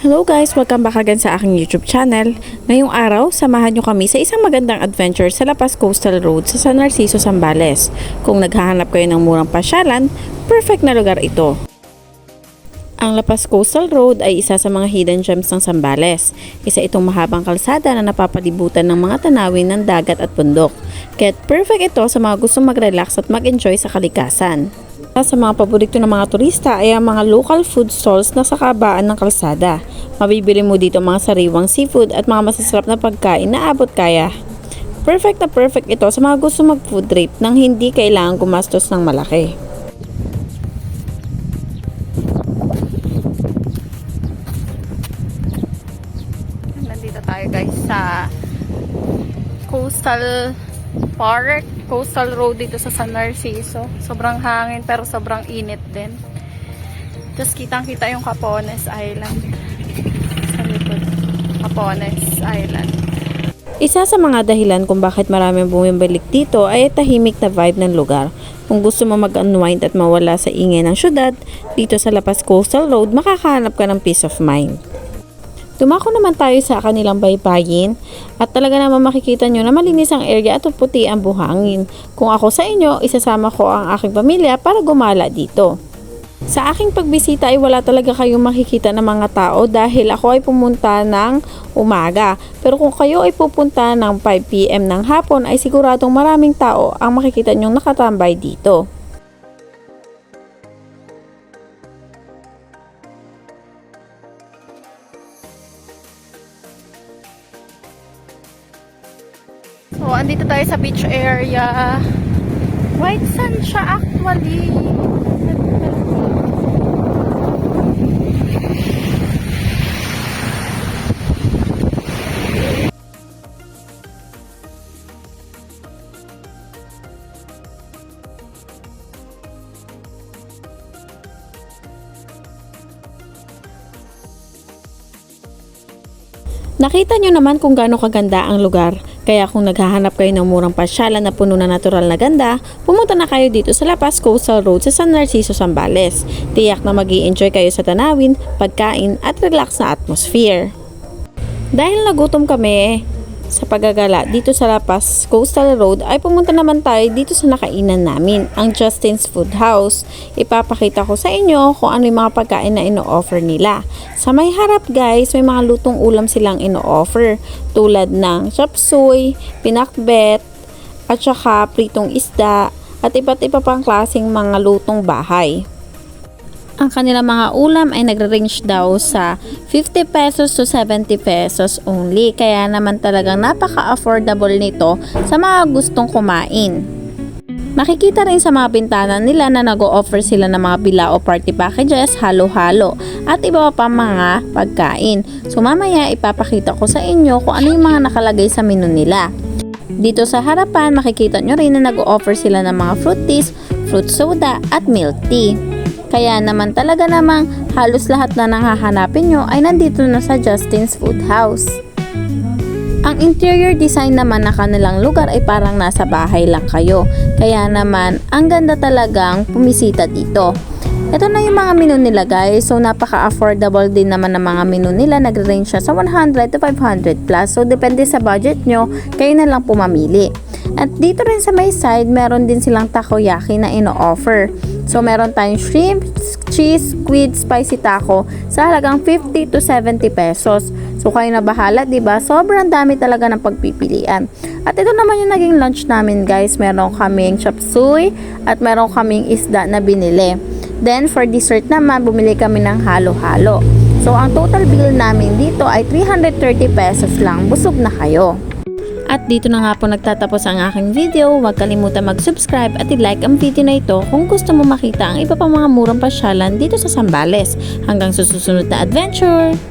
Hello guys! Welcome back again sa aking YouTube channel. Ngayong araw, samahan nyo kami sa isang magandang adventure sa Lapas Coastal Road sa San Narciso, Zambales. Kung naghahanap kayo ng murang pasyalan, perfect na lugar ito. Ang Lapas Coastal Road ay isa sa mga hidden gems ng Zambales. Isa itong mahabang kalsada na napapalibutan ng mga tanawin ng dagat at bundok. Kaya perfect ito sa mga gustong mag-relax at mag-enjoy sa kalikasan. Sa mga paborito ng mga turista ay ang mga local food stalls na sa kabaan ng kalsada. Mabibili mo dito mga sariwang seafood at mga masasarap na pagkain na abot kaya. Perfect na perfect ito sa mga gusto mag food trip nang hindi kailangan gumastos ng malaki. Nandito tayo guys sa Coastal Park, Coastal Road dito sa San Narciso. Sobrang hangin pero sobrang init din. Tapos kitang-kita yung Capones Island. Sa likod. Capones Island. Isa sa mga dahilan kung bakit maraming bumibalik dito ay tahimik na vibe ng lugar. Kung gusto mo mag-unwind at mawala sa ingay ng syudad, dito sa Lapas Coastal Road makakahanap ka ng peace of mind. Dumako naman tayo sa kanilang baybayin at talaga naman makikita nyo na malinis ang area at puti ang buhangin. Kung ako sa inyo, isasama ko ang aking pamilya para gumala dito. Sa aking pagbisita ay wala talaga kayong makikita ng mga tao dahil ako ay pumunta ng umaga. Pero kung kayo ay pupunta ng 5pm ng hapon ay siguradong maraming tao ang makikita nyong nakatambay dito. So, andito tayo sa beach area. White sand siya actually. Nakita nyo naman kung gaano kaganda ang lugar. Kaya kung naghahanap kayo ng murang pasyalan na puno na natural na ganda, pumunta na kayo dito sa La Paz Coastal Road sa San Narciso, Zambales. Tiyak na mag enjoy kayo sa tanawin, pagkain at relax na atmosphere. Dahil nagutom kami sa paggagala dito sa La Paz Coastal Road ay pumunta naman tayo dito sa nakainan namin, ang Justin's Food House. Ipapakita ko sa inyo kung ano yung mga pagkain na ino-offer nila. Sa may harap guys, may mga lutong ulam silang ino-offer tulad ng chop suey, pinakbet, at saka pritong isda at iba't iba pang klaseng mga lutong bahay ang kanilang mga ulam ay nagre-range daw sa 50 pesos to 70 pesos only. Kaya naman talagang napaka-affordable nito sa mga gustong kumain. Makikita rin sa mga bintana nila na nag-o-offer sila ng mga bilao party packages, halo-halo, at iba pa mga pagkain. So mamaya ipapakita ko sa inyo kung ano yung mga nakalagay sa menu nila. Dito sa harapan, makikita nyo rin na nag-o-offer sila ng mga fruit teas, fruit soda, at milk tea. Kaya naman talaga namang halos lahat na nanghahanapin nyo ay nandito na sa Justin's Food House. Ang interior design naman na kanilang lugar ay parang nasa bahay lang kayo. Kaya naman, ang ganda talagang pumisita dito. Ito na yung mga menu nila guys. So, napaka-affordable din naman ng mga menu nila. Nagre-range siya sa 100 to 500 plus. So, depende sa budget nyo, kayo na lang pumamili. At dito rin sa may side, meron din silang takoyaki na ino-offer. So, meron tayong shrimp, cheese, squid, spicy taco sa halagang 50 to 70 pesos. So, kayo na bahala, ba? Sobrang dami talaga ng pagpipilian. At ito naman yung naging lunch namin, guys. Meron kaming chop suey at meron kaming isda na binili. Then, for dessert naman, bumili kami ng halo-halo. So, ang total bill namin dito ay 330 pesos lang. Busog na kayo. At dito na nga po nagtatapos ang aking video. Huwag kalimutan mag-subscribe at i-like ang video na ito kung gusto mo makita ang iba pang mga murang pasyalan dito sa Sambales. Hanggang sa susunod na adventure!